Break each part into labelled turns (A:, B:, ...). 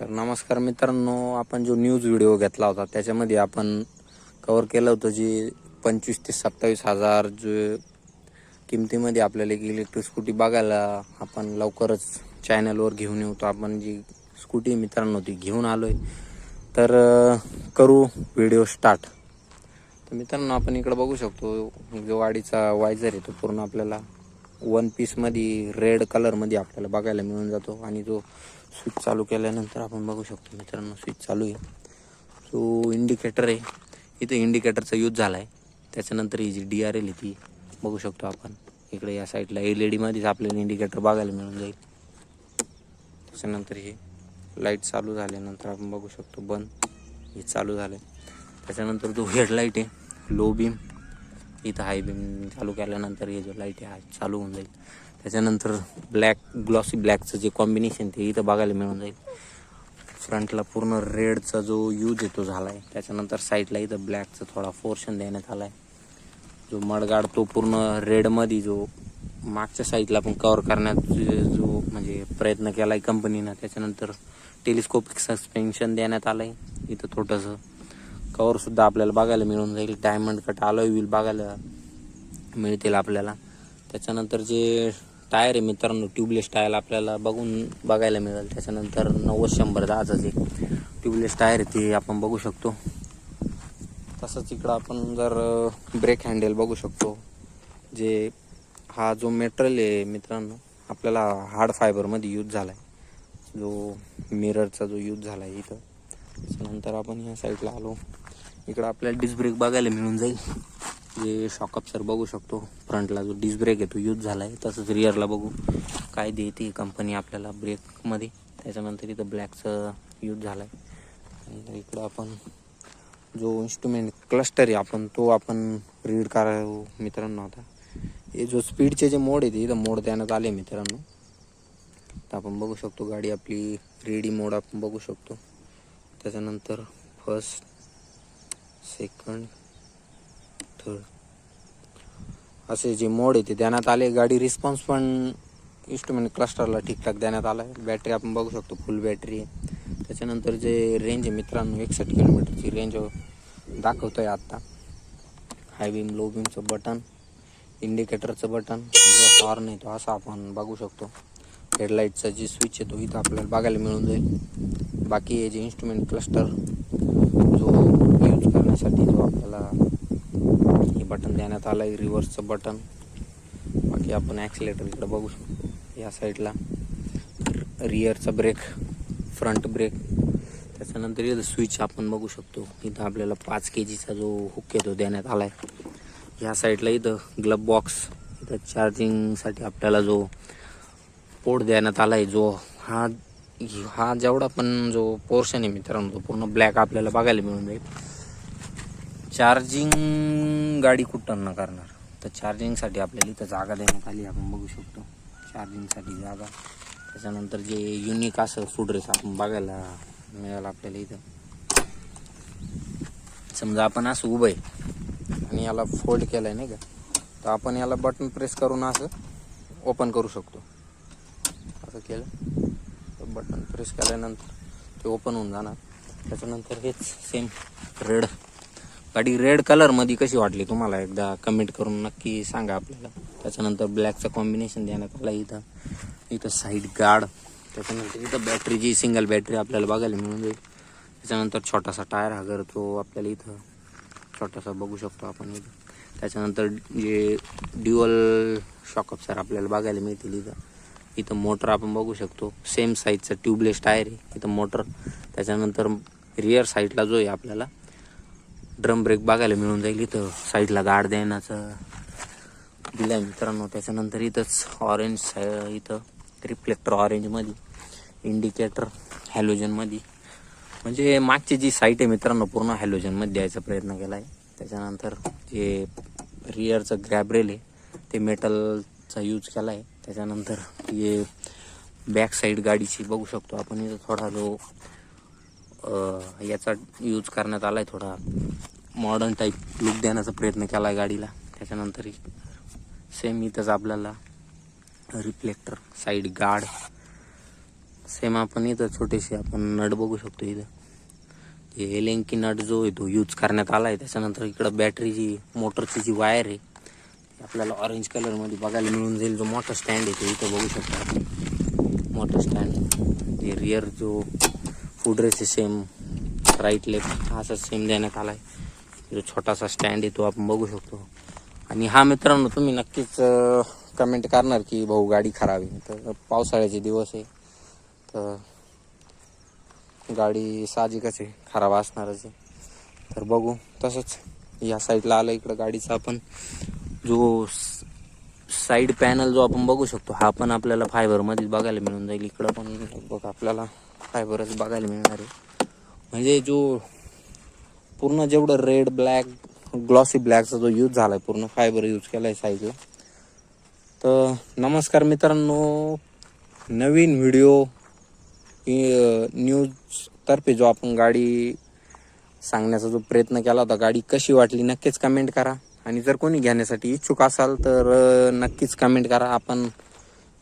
A: तर नमस्कार मित्रांनो आपण जो न्यूज व्हिडिओ घेतला होता त्याच्यामध्ये आपण कवर केलं होतं जे पंचवीस ते सत्तावीस हजार जे किमतीमध्ये आपल्याला एक इलेक्ट्रिक स्कूटी बघायला आपण लवकरच चॅनलवर घेऊन येऊ. तर आपण जी स्कूटी मित्रांनो ती घेऊन आलोय. तर करू व्हिडिओ स्टार्ट तर मित्रांनो आपण इकडं बघू शकतो जो वाडीचा वायझर आहे तो पूर्ण आपल्याला वन पीसमध्ये रेड कलरमध्ये आपल्याला बघायला मिळून जातो. आणि जो स्विच चालू केल्यानंतर आपण बघू शकतो मित्रांनो स्विच चालू आहे. सो इंडिकेटर आहे. इथं इंडिकेटरचा यूज झाला आहे त्याच्यानंतर ही जी डी आर एल आहे ती बघू शकतो आपण. इकडे या साईडला एल ई डीमध्येच आपल्याला इंडिकेटर बघायला मिळून जाईल. त्याच्यानंतर हे लाइट चालू झाल्यानंतर आपण बघू शकतो बंद. हे चालू झालं त्याच्यानंतर जो हेडलाईट आहे लो बीम इथं हाय बीम चालू केल्यानंतर हे जो लाइट आहे हा चालू होऊन जाईल. त्याच्यानंतर ब्लॅक ग्लॉसी ब्लॅकचं जे कॉम्बिनेशन ते इथं बघायला मिळून जाईल. फ्रंटला पूर्ण रेडचा जो यूज येतो झाला आहे त्याच्यानंतर साईडला इथं ब्लॅकचा थोडा पोर्शन देण्यात आला आहे जो मडगाड तो पूर्ण रेडमध्ये जो मागच्या साईडला पण कवर करण्यात जे- जो म्हणजे प्रयत्न केला आहे कंपनीनं त्याच्यानंतर टेलिस्कोपिक सस्पेन्शन देण्यात आलं आहे इथं थोडंसं कवरसुद्धा आपल्याला बघायला मिळून जाईल. डायमंड कट आलोय व्हील बघायला मिळतील आपल्याला. त्याच्यानंतर जे टायर आहे मित्रांनो ट्यूबलेस टायर आपल्याला बघून बघायला मिळेल. त्याच्यानंतर नव्वद शंभर दहाचं जे ट्यूबलेस टायर आहे ते आपण बघू शकतो. तसंच इकडं आपण जर ब्रेक हँडल बघू शकतो. जे हा जो मेटरल आहे मित्रांनो आपल्याला हार्ड फायबरमध्ये यूज झाला आहे जो मिररचा जो यूज झाला आहे इथं. त्याच्यानंतर आपण ह्या साईडला आलो. इकडं आपल्याला डिस्क ब्रेक बघायला मिळून जाईल. जे शॉकअपसर बघू शकतो. फ्रंटला जो डिस्क ब्रेक आहे तो यूज झाला आहे तसंच रिअरला बघू. काय देते कंपनी आपल्याला ब्रेकमध्ये त्याच्यानंतर इथं ब्लॅकचं यूज झाला आहे इकडं आपण जो इन्स्ट्रुमेंट क्लस्टर आहे आपण तो आपण रीड करा मित्रांनो आता. हे जो स्पीडचे जे मोड आहे ते इथं मोड देण्यात आले मित्रांनो. तर आपण बघू शकतो गाडी आपली रेडी मोड आपण बघू शकतो. त्याच्यानंतर फर्स्ट सेकंड थर्ड असे जे मोड आहे ते देण्यात आले. गाडी रिस्पॉन्स पण इन्स्ट्रुमेंट म्हणजे क्लस्टरला ठीकठाक देण्यात आला आहे बॅटरी आपण बघू शकतो फुल बॅटरी आहे. त्याच्यानंतर जे रेंज आहे मित्रांनो एकसष्ट किलोमीटरची रेंज दाखवतोय आत्ता हाय बीम लो बीमचं बटन इंडिकेटरचं बटन जो हॉर्न आहे तो असा आपण बघू शकतो. हेडलाईटचा जी स्विच आहे तो इथं आपल्याला बघायला मिळून जाईल. बाकी हे जे इन्स्ट्रुमेंट क्लस्टर जो यूज करण्यासाठी जो आपल्याला हे बटन देण्यात आलं आहे रिव्हर्सचं बटन बाकी आपण ॲक्सिलेटर इकडं बघू शकतो. या साईडला रिअरचा ब्रेक फ्रंट ब्रेक त्याच्यानंतर इथं स्विच आपण बघू शकतो. इथं आपल्याला पाच के जीचा जो हुक आहे तो देण्यात आला आहे ह्या साईडला इथं ग्लब बॉक्स इथं चार्जिंगसाठी आपल्याला जो पोर्ट देण्यात आला आहे जो हा हा जेवढा पण जो पोर्शन आहे मित्रांनो तो पूर्ण ब्लॅक आपल्याला बघायला मिळून जाईल. चार्जिंग गाडी कुठं न करणार? तर चार्जिंगसाठी आपल्याला इथं जागा देण्यात आली. आपण बघू शकतो. चार्जिंगसाठी जागा. त्याच्यानंतर जे युनिक असं फुडरेस आपण बघायला मिळालं आपल्याला इथं. समजा आपण असं उभं आहे आणि याला फोल्ड केलं आहे नाही का? तर आपण याला बटन प्रेस करून असं ओपन करू शकतो. असं केलं. तर बटन प्रेस केल्यानंतर ते ओपन होऊन जाणार. त्याच्यानंतर हेच सेम रेड गाडी रेड कलरमध्ये कशी वाटली तुम्हाला? एकदा कमेंट करून नक्की सांगा आपल्याला. त्याच्यानंतर ब्लॅकचं कॉम्बिनेशन देण्यात आला इथं. इथं साईड गार्ड त्याच्यानंतर इथं बॅटरी जी सिंगल बॅटरी आपल्याला बघायला मिळून जाईल. त्याच्यानंतर छोटासा टायर हा घर तो आपल्याला इथं छोटासा बघू शकतो आपण इथं त्याच्यानंतर जे ड्युअल शॉकअप सर आपल्याला बघायला मिळतील इथं. इथं मोटर आपण बघू शकतो. सेम साईजचं ट्यूबलेस टायर आहे. इथं मोटर त्याच्यानंतर रिअर साईडला जो आहे आपल्याला ड्रम ब्रेक बघायला मिळून जाईल इथं. साईडला गाड देण्याचं. दिलं आहे मित्रांनो त्याच्यानंतर इथंच ऑरेंज इथं रिफ्लेक्टर ऑरेंजमध्ये इंडिकेटर हॅलोजनमध्ये म्हणजे मागची जी साईट आहे मित्रांनो पूर्ण हॅलोजनमध्ये द्यायचा प्रयत्न केला आहे त्याच्यानंतर जे रिअरचं ग्रॅबरेल आहे ते मेटलचा यूज केला आहे त्याच्यानंतर हे बॅक साईड गाडीची बघू शकतो आपण. इथं थोडा जो याचा यूज करण्यात आला आहे थोडा. मॉडर्न टाईप लुक देण्याचा प्रयत्न केला आहे गाडीला. त्याच्यानंतर सेम इथंच आपल्याला रिफ्लेक्टर साईड गार्ड सेम आपण इथं छोटेसे आपण नट बघू शकतो इथं. हे एलेंकी नट जो आहे तो यूज करण्यात आला आहे त्याच्यानंतर इकडं बॅटरीची मोटरची जी वायर आहे ती आपल्याला ऑरेंज कलरमध्ये बघायला मिळून जाईल. जो मोठा स्टँड आहे तो इथं बघू शकतो. आपण मोठा स्टँड हे रिअर जो foot rest same right left असा सेम देण्यात आला आहे जो छोटासा स्टँड आहे तो आपण बघू शकतो. आणि हा मित्रांनो तुम्ही नक्कीच कमेंट करणार की भाऊ गाडी खराब आहे. तर पावसाळ्याचे दिवस आहे. तर गाडी साहजिकच आहे खराब असणारच आहे. तर बघू तसंच या साईडला आलं इकडं गाडीचा आपण. जो साईड पॅनल जो आपण बघू शकतो हा पण आपल्याला फायबरमध्येच बघायला मिळून जाईल. इकडं पण बघ आपल्याला. फायबरच बघायला मिळणार आहे. म्हणजे जो पूर्ण जेवढं रेड ब्लॅक ग्लॉसी ब्लॅकचा जो यूज झाला आहे पूर्ण फायबर यूज केला आहे साईजला तर नमस्कार मित्रांनो नवीन व्हिडिओ न्यूजतर्फे जो आपण गाडी सांगण्याचा जो प्रयत्न केला होता गाडी कशी वाटली नक्कीच कमेंट करा. आणि जर कोणी घेण्यासाठी इच्छुक असाल तर नक्कीच कमेंट करा. आपण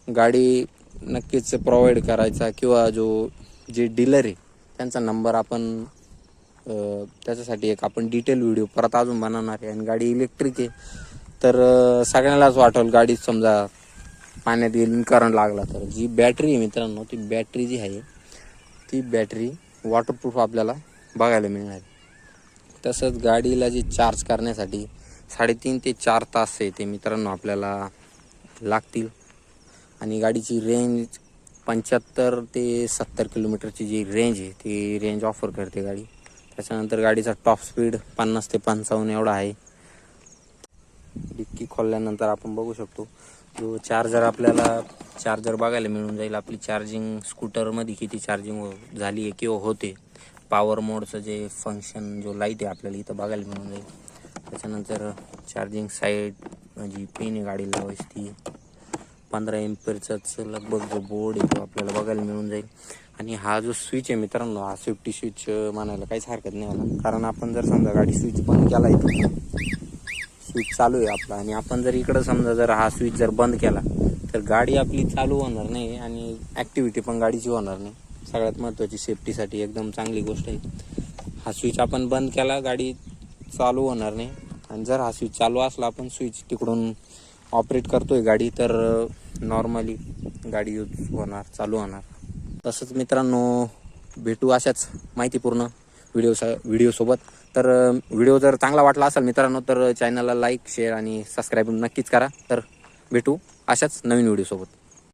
A: गाडी नक्कीच प्रोव्हाइड करायचा किंवा जो जे डीलर आहे त्यांचा नंबर आपण त्याच्यासाठी एक आपण डिटेल व्हिडिओ परत अजून बनवणार आहे. आणि गाडी इलेक्ट्रिक आहे तर सगळ्यांनाच वाटेल गाडीत समजा पाण्यात गेली करंट लागला तर. जी बॅटरी आहे मित्रांनो ती बॅटरी जी आहे ती बॅटरी वॉटरप्रूफ आपल्याला बघायला मिळणार आहे. तसंच गाडीला जी चार्ज करण्यासाठी साडेतीन ते चार तास आहे ते मित्रांनो आपल्याला लागतील. आणि गाडीची रेंज पंच्याहत्तर ते सत्तर किलोमीटरची जी रेंज आहे ती रेंज ऑफर करते गाडी. त्याच्यानंतर गाडीचा टॉप स्पीड पन्नास ते पंचावन्न एवढा आहे. डिक्की खोलल्यानंतर आपण बघू शकतो जो चार्जर आपल्याला चार्जर बघायला मिळून जाईल. आपली चार्जिंग स्कूटरमध्ये किती चार्जिंग झाली आहे किंवा होते पॉवर मोडचं जे फंक्शन जो लाइट आहे आपल्याला इथं बघायला मिळून जाईल. त्याच्यानंतर चार्जिंग साईड म्हणजे पेन आहे गाडीला लावायची ती पंधरा एम्पेअरचाच लगभग जो बोर्ड आहे तो आपल्याला बघायला मिळून जाईल. आणि हा जो स्विच आहे मित्रांनो हा सेफ्टी स्विच म्हणायला काहीच हरकत नाही मला कारण आपण जर समजा गाडी स्विच बंद केला इथे स्विच चालू आहे आपला. आणि आपण जर इकडं समजा जर हा स्विच जर बंद केला तर गाडी आपली चालू होणार नाही आणि ॲक्टिव्हिटी पण गाडीची होणार नाही. सगळ्यात महत्त्वाची सेफ्टीसाठी एकदम चांगली गोष्ट आहे. हा स्विच आपण बंद केला गाडी चालू होणार नाही. आणि जर हा स्विच चालू असला आपण स्विच तिकडून ऑपरेट करतोय गाडी तर नॉर्मली गाडी यूज होणार चालू होणार. तसंच मित्रांनो भेटू अशाच माहितीपूर्ण व्हिडिओ व्हिडिओसोबत तर व्हिडिओ जर चांगला वाटला असेल मित्रांनो तर चॅनलला लाईक शेअर आणि सबस्क्राईब नक्कीच करा. तर भेटू अशाच नवीन व्हिडिओसोबत